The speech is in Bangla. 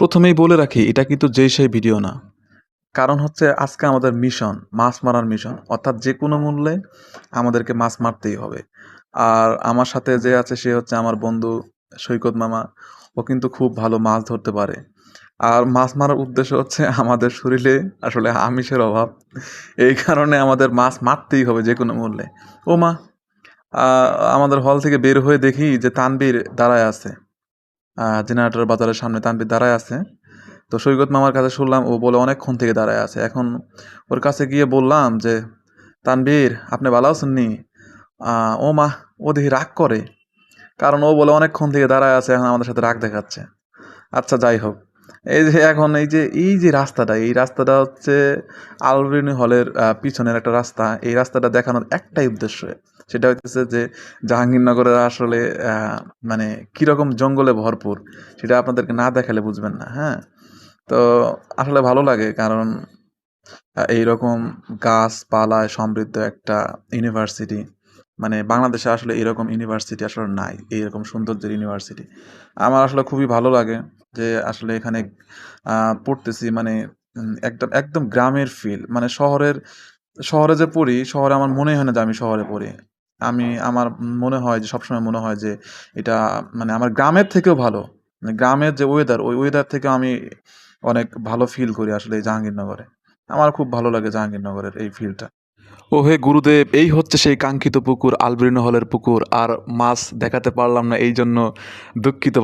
প্রথমেই বলে রাখি, এটা কিন্তু যেই সেই ভিডিও না। কারণ হচ্ছে আজকে আমাদের মিশন মাছ মারার মিশন অর্থাৎ যে কোনো মূল্যে আমাদেরকে মাছ মারতেই হবে। আর আমার সাথে যে আছে, সে হচ্ছে আমার বন্ধু সৈকত মামা। ও কিন্তু খুব ভালো মাছ ধরতে পারে। আর মাছ মারার উদ্দেশ্য হচ্ছে আমাদের শরীরে আসলে আমিষের অভাব। এই কারণে আমাদের মাছ মারতেই হবে যে কোনো মূল্যে। ও মা আমাদের হল থেকে বের হয়ে দেখি যে তানবীর দাঁড়ায় আছে। জেনারেটর বাজারের সামনে তানবীর দাঁড়ায় আছে। তো সৈকত মামার কাছে শুনলাম, ও বলে অনেকক্ষণ থেকে দাঁড়ায় আছে। এখন ওর কাছে গিয়ে বললাম যে তানবীর আপনি ভালো আছেন নি ও মা, ও দেখি রাগ করে। কারণ ও বলে অনেকক্ষণ থেকে দাঁড়ায় আছে, এখন আমাদের সাথে রাগ দেখাচ্ছে। আচ্ছা যাই হোক। এই যে এখন এই যে এই যে রাস্তাটা, এই রাস্তাটা হচ্ছে আলবেনি হলের পিছনের একটা রাস্তা। এই রাস্তাটা দেখানোর একটাই উদ্দেশ্য। সেটা হচ্ছে যে জাহাঙ্গীরনগরের আসলে মানে কীরকম জঙ্গলে ভরপুর, সেটা আপনাদেরকে না দেখালে বুঝবেন না হ্যাঁ? তো আসলে ভালো লাগে কারণ এইরকম গাছপালায় সমৃদ্ধ একটা ইউনিভার্সিটি মানে বাংলাদেশে আসলে এরকম ইউনিভার্সিটি আসলে নাই, এইরকম সৌন্দর্যের ইউনিভার্সিটি। আমার আসলে খুবই ভালো লাগে যে আসলে এখানে পড়তেছি মানে একদম একদম গ্রামের ফিল মানে শহরের, শহরে যে পড়ি, শহরে আমার মনে হয় না যে আমি শহরে পড়ি। আমি আমার মনে হয় যে, সবসময় মনে হয় যে, এটা মানে আমার গ্রামের থেকেও ভালো। মানে গ্রামের যে ওয়েদার ওই ওয়েদার থেকে আমি অনেক ভালো ফিল করি আসলে এই জাহাঙ্গীরনগরে। আমার খুব ভালো লাগে জাহাঙ্গীরনগরের এই ফিলটা ও হে গুরুদেব, এই হচ্ছে সেই কাঙ্ক্ষিত পুকুর আলব্রিনো হলের পুকুর, আর মাছ দেখাতে পারলাম না এই জন্য দুঃখিত।